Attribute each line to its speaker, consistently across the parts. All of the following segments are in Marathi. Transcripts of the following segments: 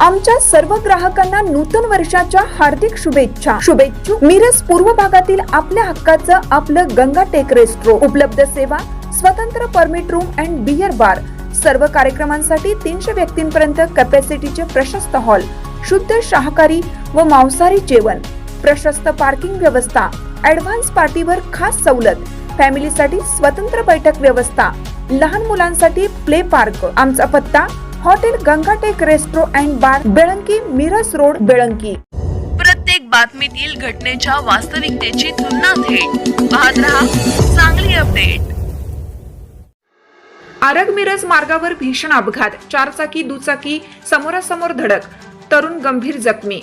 Speaker 1: आमच्या सर्व ग्राहकांना नूतन वर्षाच्या हार्दिक शुभेच्छा. शुभेच्छू मिरज पूर्व भागातील आपल्या हक्काचं आपलं गंगा टेक रेस्ट्रो. उपलब्ध सेवा स्वतंत्र permit room and beer bar सर्व कार्यक्रमांसाठी तीनशे व्यक्तींपर्यंत कॅपॅसिटीचे प्रशस्त हॉल शुद्ध शाकाहारी व मांसाहारी जेवण. प्रशस्त पार्किंग व्यवस्था. ऍडव्हान्स पार्टीवर खास सवलत. फॅमिलीसाठी स्वतंत्र बैठक व्यवस्था. लहान मुलांसाठी प्ले पार्क आमचा पत्ता hotel Gangatek restro and bar Belanki Miraj road Belanki.
Speaker 2: प्रत्येक बातमीतील घटनेच्या वास्तविकतेची तुलना थेट. पाहत रहा चांगली अपडेट.
Speaker 1: आरग मिरज मार्गावर भीषण अपघात चारचाकी दुचाकी समोरासमोर धडक तरुण गंभीर जखमी.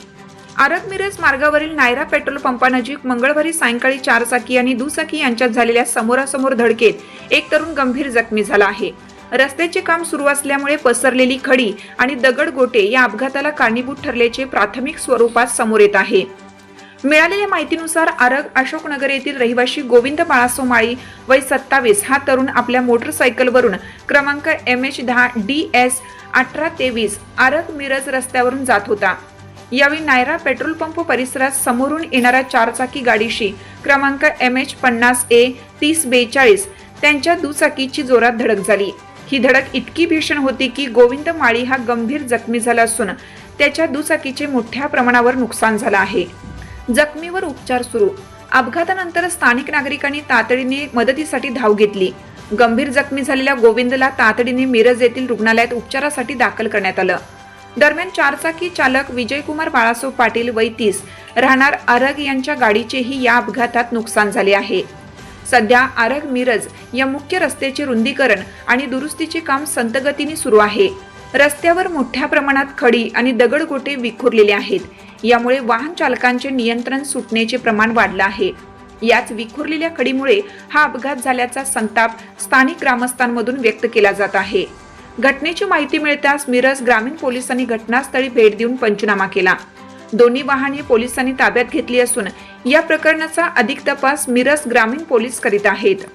Speaker 1: आरग मिरज मार्गावरील नायरा पेट्रोल पंपानजीक मंगळवारी सायंकाळी चारचाकी आणि दुचाकी यांच्यात झालेल्या समोरासमोर धडकेत एक तरुण गंभीर जखमी झाला आहे. रस्त्याचे काम सुरू असल्यामुळे पसरलेली खडी आणि दगड गोटे या अपघाताला कारणीभूत ठरल्याचे प्राथमिक स्वरूपात समोर येत आहे. मिळालेल्या माहितीनुसार आरग अशोकनगर येथील रहिवासी गोविंद बाळासो माळी वय सत्तावीस हा तरुण आपल्या मोटरसायकलवरून क्रमांक एम एच दहा डी एस अठरा तेवीस आरग मिरज रस्त्यावरून जात होता. यावेळी नायरा पेट्रोल पंप परिसरात समोरून येणाऱ्या चारचाकी गाडीशी क्रमांक एम एच पन्नास ए तीस बेचाळीस त्यांच्या दुचाकीची जोरात धडक झाली. ही धडक इतकी भीषण होती की गोविंद माळी हा गंभीर जखमी झाला असून त्याच्या दुचाकीचे मोठ्या प्रमाणावर नुकसान झालं आहे. जखमीवर उपचार सुरू. अपघातानंतर स्थानिक नागरिकांनी तातडीने मदतीसाठी धाव घेतली. गंभीर जखमी झालेल्या गोविंदला तातडीने मिरज येथील रुग्णालयात उपचारासाठी दाखल करण्यात आलं. दरम्यान चारचाकी चालक विजयकुमार बाळासाहेब पाटील वैतीस राहणार आरग यांच्या गाडीचेही या अपघातात नुकसान झाले आहे. सध्या आरग मिरज या मुख्य रस्त्याचे रुंदीकरण आणि दुरुस्तीचे काम संतगतीने सुरू आहे. रस्त्यावर मोठ्या प्रमाणात खडी आणि दगडगोटे विखुरलेले आहेत. यामुळे वाहन चालकांचे नियंत्रण सुटण्याचे प्रमाण वाढलं आहे. याच विखुरलेल्या खडीमुळे हा अपघात झाल्याचा संताप स्थानिक ग्रामस्थांमधून व्यक्त केला जात आहे. घटनेची माहिती मिळताच मिरज ग्रामीण पोलिसांनी घटनास्थळी भेट देऊन पंचनामा केला. दोन्ही वाहने पोलिसांनी ताब्यात घेतली असून या प्रकरणाचा अधिक तपास मिरज ग्रामीण पोलीस करीत आहेत.